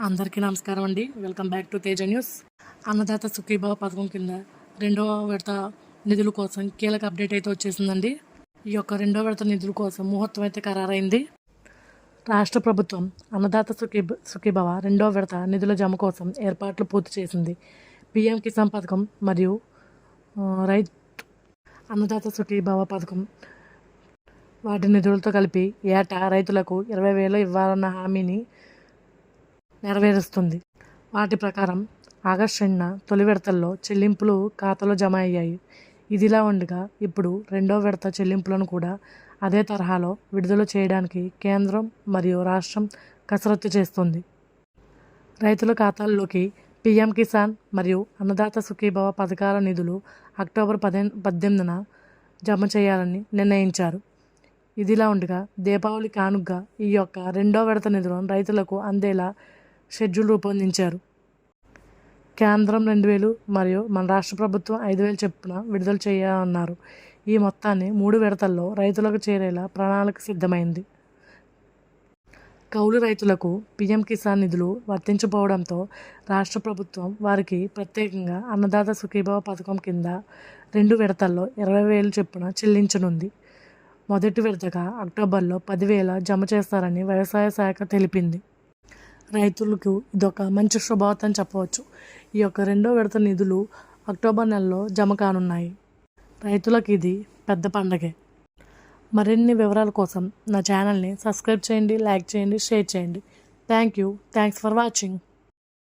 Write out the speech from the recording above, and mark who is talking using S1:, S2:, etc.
S1: అందరికీ నమస్కారం అండి. Welcome back to Teja news. Annadata Sukhibhava పథకం కింద రెండవ విడత నిధుల కోసం కీలక అప్డేట్ అయితే వచ్చేసిందండి. ఈ యొక్క రెండవ విడత నిధుల కోసం ముహూర్తం అయితే ఖరారైంది. రాష్ట్ర ప్రభుత్వం అన్నదాత సుఖీ సుఖీభావ రెండవ విడత నిధుల జమ కోసం ఏర్పాట్లు పూర్తి చేసింది. పిఎం కిసాన్ పథకం మరియు రైత్ అన్నదాత సుఖీభావ పథకం వాటి నిధులతో కలిపి ఏటా రైతులకు ఇరవై వేలు ఇవ్వాలన్న హామీని నెరవేరుస్తుంది. వాటి ప్రకారం ఆగస్టు రెండున తొలి విడతల్లో చెల్లింపులు ఖాతాలో జమ అయ్యాయి. ఇదిలా ఉండగా ఇప్పుడు రెండో విడత చెల్లింపులను కూడా అదే తరహాలో విడుదల చేయడానికి కేంద్రం మరియు రాష్ట్రం కసరత్తు చేస్తుంది. రైతుల ఖాతాల్లోకి పీఎం కిసాన్ మరియు అన్నదాత సుఖీభవ పథకాల నిధులు అక్టోబర్ పదే పద్దెనిమిదిన జమ చేయాలని నిర్ణయించారు. ఇదిలా ఉండగా దీపావళి కానుగ్గా ఈ యొక్క రెండో విడత నిధులను రైతులకు అందేలా షెడ్యూల్ రూపొందించారు. కేంద్రం రెండు వేలు మరియు మన రాష్ట్ర ప్రభుత్వం ఐదు వేలు చొప్పున విడుదల చేయాలన్నారు ఈ మొత్తాన్ని మూడు విడతల్లో రైతులకు చేరేలా ప్రణాళిక సిద్ధమైంది. కౌలు రైతులకు పీఎం కిసాన్ నిధులు వర్తించకపోవడంతో రాష్ట్ర ప్రభుత్వం వారికి ప్రత్యేకంగా అన్నదాత సుఖీభావ పథకం కింద రెండు విడతల్లో ఇరవై వేలు చొప్పున చెల్లించనుంది. మొదటి విడతగా అక్టోబర్లో పదివేల జమ చేస్తారని వ్యవసాయ శాఖ తెలిపింది. రైతులకు ఇదొక మంచి శుభవార్త అని చెప్పవచ్చు. ఈ యొక్క రెండో విడత నిధులు అక్టోబర్ నెలలో జమ కానున్నాయి. రైతులకు ఇది పెద్ద పండగే. మరిన్ని వివరాల కోసం నా ఛానల్ని సబ్స్క్రైబ్ చేయండి లైక్ చేయండి షేర్ చేయండి. Thank you. Thanks for watching.